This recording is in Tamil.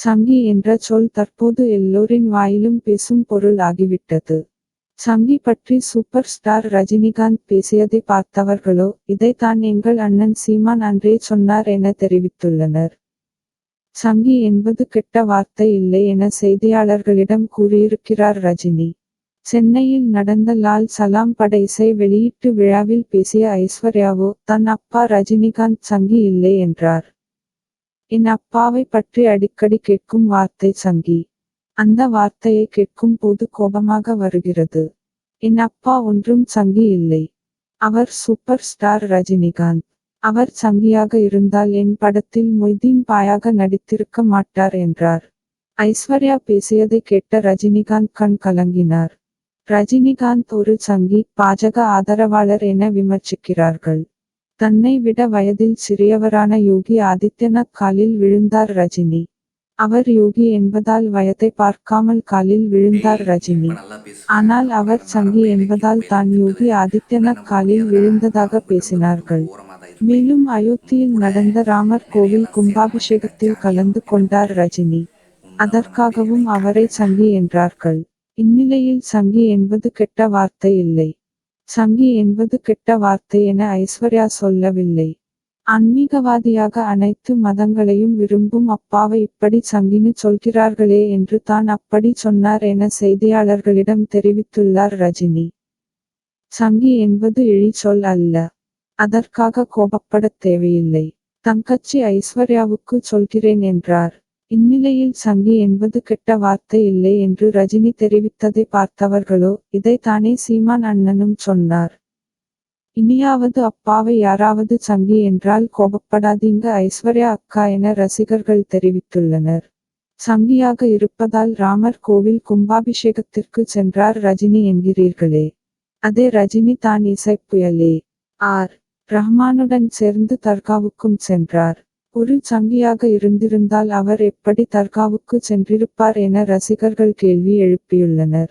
சங்கி என்ற சொல் தற்போது எல்லோரின் வாயிலும் பேசும் பொருள் ஆகிவிட்டது. சங்கி பற்றி சூப்பர் ஸ்டார் ரஜினிகாந்த் பேசியதை பார்த்தவர்களோ இதைத்தான் எங்கள் அண்ணன் சீமான் அன்றே சொன்னார் என தெரிவித்துள்ளனர். சங்கி என்பது கெட்ட வார்த்தை இல்லை என செய்தியாளர்களிடம் கூறியிருக்கிறார் ரஜினி. சென்னையில் நடந்த லால் சலாம் பட இசை வெளியீட்டு விழாவில் பேசிய ஐஸ்வர்யாவோ தன் அப்பா ரஜினிகாந்த் சங்கி இல்லை என்றார். என் அப்பாவை பற்றி அடிக்கடி கேட்கும் வார்த்தை சங்கி. அந்த வார்த்தையை கேட்கும் போது கோபமாக வருகிறது. என் அப்பா ஒன்றும் சங்கி இல்லை. அவர் சூப்பர் ஸ்டார் ரஜினிகாந்த். அவர் சங்கியாக இருந்தால் என் படத்தில் மொய்தீன் பாயாக நடித்திருக்க மாட்டார் என்றார். ஐஸ்வர்யா பேசியதை கேட்ட ரஜினிகாந்த் கண் கலங்கினார். ரஜினிகாந்த் ஒரு சங்கி பாஜக ஆதரவாளர் என விமர்சிக்கிறார்கள். தன்னை விட வயதில் சிறியவரான யோகி ஆதித்யநாத் காலில் விழுந்தார் ரஜினி. அவர் யோகி என்பதால் வயதை பார்க்காமல் காலில் விழுந்தார் ரஜினி. ஆனால் அவர் சங்கி என்பதால் தான் யோகி ஆதித்யநாத் காலில் விழுந்ததாக பேசினார்கள். மேலும் அயோத்தியில் நடந்த ராமர் கோவில் கும்பாபிஷேகத்தில் கலந்து கொண்டார் ரஜினி. அதற்காகவும் அவரை சங்கி என்றார்கள். இந்நிலையில் சங்கி என்பது கெட்ட வார்த்தை இல்லை. சங்கி என்பது கெட்ட வார்த்தை என ஐஸ்வர்யா சொல்லவில்லை. ஆன்மீகவாதியாக அனைத்து மதங்களையும் விரும்பும் அப்பாவை இப்படி சங்கின்னு சொல்கிறார்களே என்று தான் அப்படி சொன்னார் என செய்தியாளர்களிடம் தெரிவித்துள்ளார் ரஜினி. சங்கி என்பது இழி சொல் அல்ல. அதற்காக கோபப்படத் தேவையில்லை. தங்கச்சி ஐஸ்வர்யாவுக்கு சொல்கிறேன் என்றார். இந்நிலையில் சங்கி என்பது கெட்ட வார்த்தை இல்லை என்று ரஜினி தெரிவித்ததை பார்த்தவர்களோ இதைத்தானே சீமான் அண்ணனும் சொன்னார். இனியாவது அப்பாவை யாராவது சங்கி என்றால் கோபப்படாதீங்க ஐஸ்வர்யா அக்கா என ரசிகர்கள் தெரிவித்துள்ளனர். சங்கியாக இருப்பதால் ராமர் கோவில் கும்பாபிஷேகத்திற்கு சென்றார் ரஜினி என்கிறீர்களே. அதே ரஜினி தான் இசைப்புயலே ஆர். ரஹ்மானுடன் சேர்ந்து தர்காவுக்கும் சென்றார். ஒரு சங்கியாக இருந்திருந்தால் அவர் எப்படி தர்காவுக்கு சென்றிருப்பார் என ரசிகர்கள் கேள்வி எழுப்பியுள்ளனர்.